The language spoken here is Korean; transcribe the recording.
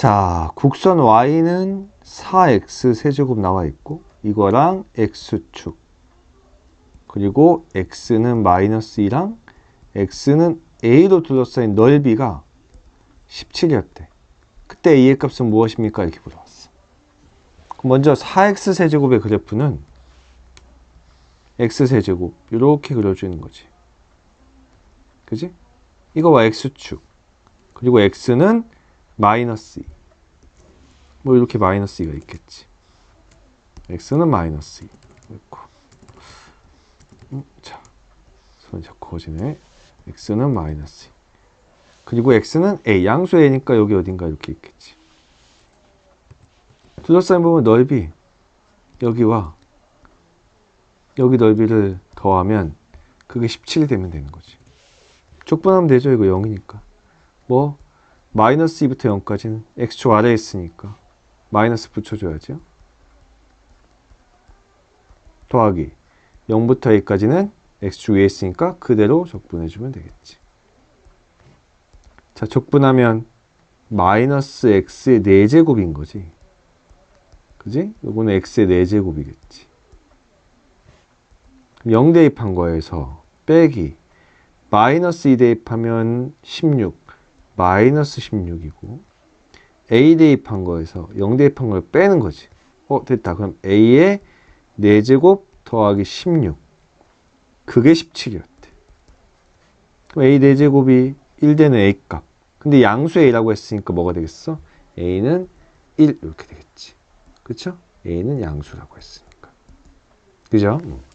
자, 국선 y는 4x 세제곱 나와 있고 이거랑 x축 그리고 x는 마이너스 2랑 x는 a로 둘러싸인 넓이가 17이었대. 그때 a의 값은 무엇입니까? 이렇게 물어봤어. 먼저 4x 세제곱의 그래프는 x 세제곱 이렇게 그려주는 거지. 그지? 이거와 x축 그리고 x는 마이너스 2. 뭐 이렇게 마이너스 2가 있겠지. x는 마이너스 2. 있고. 음, 자, 손이 자꾸 거지네. x는 마이너스 2. 그리고 x는 a, 양수 a니까 여기 어딘가 이렇게 있겠지. 둘러싸인 부분 넓이 여기와 여기 넓이를 더하면 그게 17이 되면 되는 거지. 족분하면 되죠. 이거 0이니까. 뭐 마이너스 2부터 0까지는 x축 아래에 있으니까 마이너스 붙여줘야죠. 더하기 0부터 a까지는 x축 위에 있으니까 그대로 적분해주면 되겠지. 자, 적분하면 마이너스 x의 4제곱인 거지. 그지? 요거는 x의 4제곱이겠지. 0 대입한 거에서 빼기 마이너스 2 대입하면 16 마이너스 16이고 a 대입한 거에서 0 대입한 걸 빼는 거지. 어 됐다. 그럼 a의 4제곱 더하기 16 그게 17이었대. 그럼 a 4제곱이 1 되는 a 값. 근데 양수 a라고 했으니까 뭐가 되겠어? a는 1 이렇게 되겠지. 그쵸? a는 양수라고 했으니까. 그죠? 음.